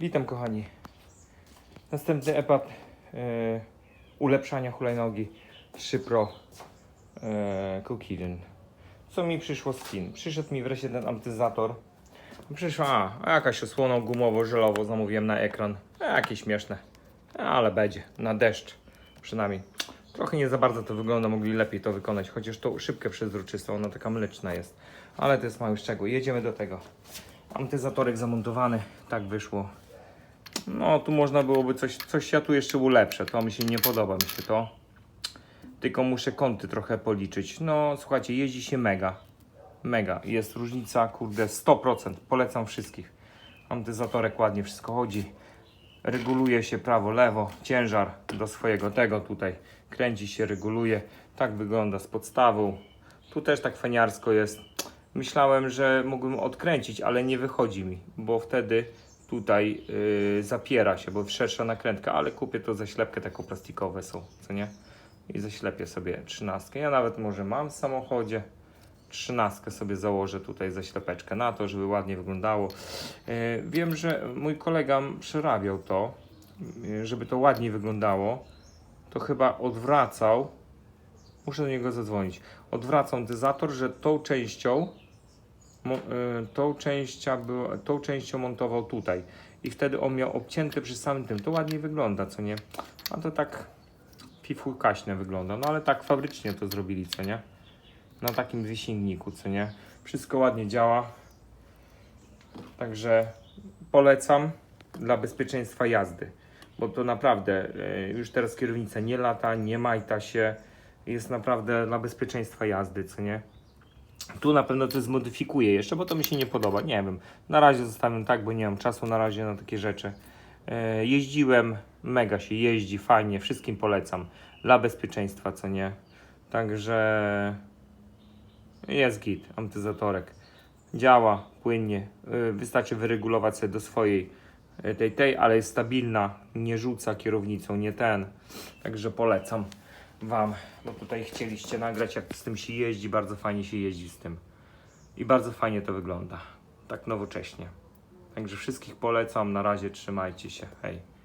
Witam kochani. Następny etap e, ulepszania hulajnogi 3 Pro e, Kukidin. Co mi przyszło z Chin? Przyszedł mi wreszcie ten amortyzator. Przyszła, a, jakaś osłoną gumowo-żelowo zamówiłem na ekran. A, jakie śmieszne. Ale będzie, na deszcz przynajmniej. Trochę nie za bardzo to wygląda, mogli lepiej to wykonać, chociaż to szybkę przezroczysta, ona taka mleczna jest. Ale to jest mały szczegół. Jedziemy do tego. Amortyzatorek zamontowany, tak wyszło. No, tu można byłoby coś, coś ja tu jeszcze ulepszę, to mi się nie podoba, mi się to. Tylko muszę kąty trochę policzyć. No, słuchajcie, jeździ się mega. Mega. Jest różnica, kurde, 100%. Polecam wszystkich. Amortyzatorek ładnie wszystko chodzi. Reguluje się prawo, lewo, ciężar do swojego tego tutaj. Kręci się, reguluje. Tak wygląda z podstawą. Tu też tak feniarsko jest. Myślałem, że mógłbym odkręcić, ale nie wychodzi mi, bo wtedy tutaj yy, zapiera się, bo szersza nakrętka, ale kupię to zaślepkę taką plastikowe są, co nie? I zaślepię sobie trzynastkę. Ja nawet może mam w samochodzie. Trzynastkę sobie założę tutaj zaślepeczkę na to, żeby ładnie wyglądało. Yy, wiem, że mój kolega przerabiał to, yy, żeby to ładniej wyglądało. To chyba odwracał. Muszę do niego zadzwonić. Odwracał amortyzator, że tą częścią tą, częścią był, tą częścią montował tutaj i wtedy on miał obcięte przy samym tym. To ładnie wygląda, co nie? A to tak pifu kaśne wygląda. No ale tak fabrycznie to zrobili, co nie? Na takim wysięgniku, co nie? Wszystko ładnie działa. Także polecam dla bezpieczeństwa jazdy. Bo to naprawdę y, już teraz kierownica nie lata, nie majta się. Jest naprawdę dla bezpieczeństwa jazdy, co nie? Tu na pewno to zmodyfikuję jeszcze, bo to mi się nie podoba. Nie wiem. Na razie zostawiam tak, bo nie mam czasu na razie na takie rzeczy. E, jeździłem, mega się jeździ, fajnie, wszystkim polecam. Dla bezpieczeństwa, co nie. Także jest git, amortyzatorek. Działa płynnie. E, wystarczy wyregulować sobie do swojej e, tej, tej, ale jest stabilna, nie rzuca kierownicą, nie ten. Także polecam Wam, bo tutaj chcieliście nagrać, jak z tym się jeździ. Bardzo fajnie się jeździ z tym. I bardzo fajnie to wygląda. Tak nowocześnie. Także wszystkich polecam. Na razie trzymajcie się. Hej.